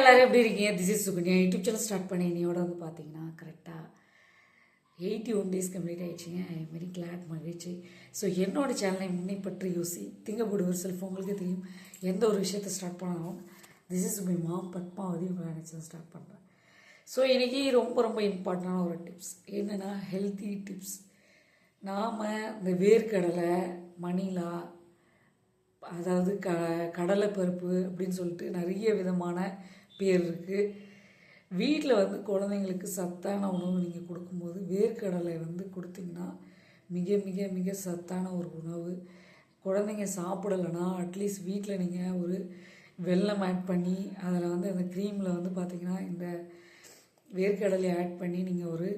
எல்லோரும் எப்படி இருக்கீங்க? This is Sukanya. YouTube channel start பண்ணி என்னையோட வந்து பார்த்தீங்கன்னா கரெக்டாக எயிட்டி ஒன் டேஸ் கம்ப்ளீட் ஆகிடுச்சிங்க ஐ வெரி கிளாட் மகிழ்ச்சி. ஸோ என்னோட சேனலை முன்னே பற்றி யோசி. திங்கப்படு ஒரு செல்ஃப் உங்களுக்கு தெரியும். எந்த ஒரு விஷயத்தை ஸ்டார்ட் பண்ணாலும் this is my mom Padmavathi உங்களை நினச்சி ஸ்டார்ட் பண்ணுறேன் ஸோ இன்றைக்கி ரொம்ப ரொம்ப இம்பார்ட்டண்டான ஒரு டிப்ஸ் என்னென்னா ஹெல்த்தி டிப்ஸ் நாம் இந்த வேர்க்கடலை மணிலா அதாவது க கடலை பருப்பு அப்படின்னு சொல்லிட்டு நிறைய விதமான பேர் இருக்குது வீட்டில் வந்து குழந்தைங்களுக்கு சத்தான உணவு நீங்கள் கொடுக்கும்போது வேர்க்கடலை வந்து கொடுத்தீங்கன்னா மிக மிக மிக சத்தான ஒரு உணவு. குழந்தைங்க சாப்பிடலைன்னா அட்லீஸ்ட் வீட்டில் நீங்கள் ஒரு வெல்லம் ஆட் பண்ணி அதில் வந்து அந்த க்ரீமில் வந்து பார்த்திங்கன்னா இந்த வேர்க்கடலை ஆட் பண்ணி நீங்கள் ஒரு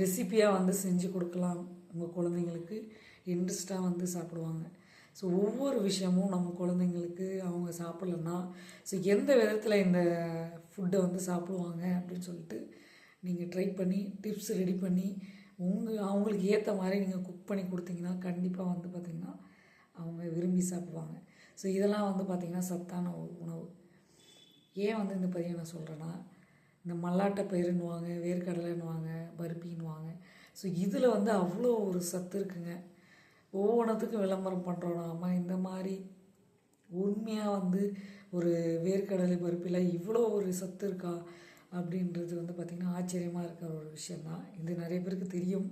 ரெசிப்பியாக வந்து செஞ்சு கொடுக்கலாம் உங்கள் குழந்தைங்களுக்கு. இன்ட்ரெஸ்ட்டாக வந்து சாப்பிடுவாங்க. ஸோ ஒவ்வொரு விஷயமும் நம்ம குழந்தைங்களுக்கு அவங்க சாப்பிட்லன்னா ஸோ எந்த விதத்தில் இந்த ஃபுட்டை வந்து சாப்பிடுவாங்க அப்படின்னு சொல்லிட்டு நீங்கள் ட்ரை பண்ணி டிப்ஸ் ரெடி பண்ணி உங்கள் அவங்களுக்கு ஏற்ற மாதிரி நீங்கள் குக் பண்ணி கொடுத்தீங்கன்னா கண்டிப்பாக வந்து பார்த்திங்கன்னா அவங்க விரும்பி சாப்பிடுவாங்க. ஸோ இதெல்லாம் வந்து பார்த்திங்கன்னா சத்தான உணவு. ஏன் வந்து இந்த பதிவை நான் சொல்கிறேன்னா இந்த மல்லாட்டை பயிருன்னுவாங்க வேர்க்கடலைன்னுவாங்க பருப்பின்னுவாங்க. ஸோ இதில் வந்து அவ்வளோ ஒரு சத்து இருக்குங்க. ஒவ்வொன்றத்துக்கும் விளம்பரம் பண்ணுறோம் நாம. இந்த மாதிரி உண்மையாக வந்து ஒரு வேர்க்கடலை பருப்பில் இவ்வளோ ஒரு சத்து இருக்கா அப்படின்றது வந்து பார்த்திங்கன்னா ஆச்சரியமாக இருக்கிற ஒரு விஷயந்தான் இது நிறைய பேருக்கு தெரியும்.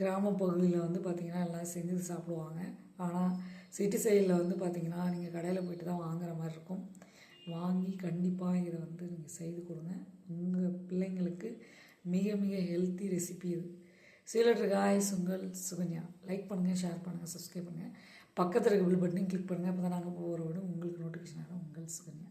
கிராம பகுதியில் வந்து பார்த்திங்கன்னா எல்லாம் செஞ்சு சாப்பிடுவாங்க. ஆனால் சிட்டி சைடில் வந்து பார்த்திங்கன்னா நீங்கள் கடையில் போயிட்டு தான் வாங்குற மாதிரி இருக்கும். வாங்கி கண்டிப்பாக இதை வந்து நீங்கள் செய்து கொடுங்க. உங்கள் பிள்ளைங்களுக்கு மிக மிக ஹெல்த்தி ரெசிபி இது. சீலட்ரு காய்ஸ் உங்கள் சுகன்யா. லைக் பண்ணுங்கள் ஷேர் பண்ணுங்கள் சப்ஸ்கிரைப் பண்ணுங்கள் பக்கத்தில் இருக்க பில் பட்டனையும் கிளிக் பண்ணுங்கள் அப்போ தான் நாங்கள் போகிற விட உங்களுக்கு நோட்டிஃபிகேஷன் ஆகும். உங்கள் சுகன்யா.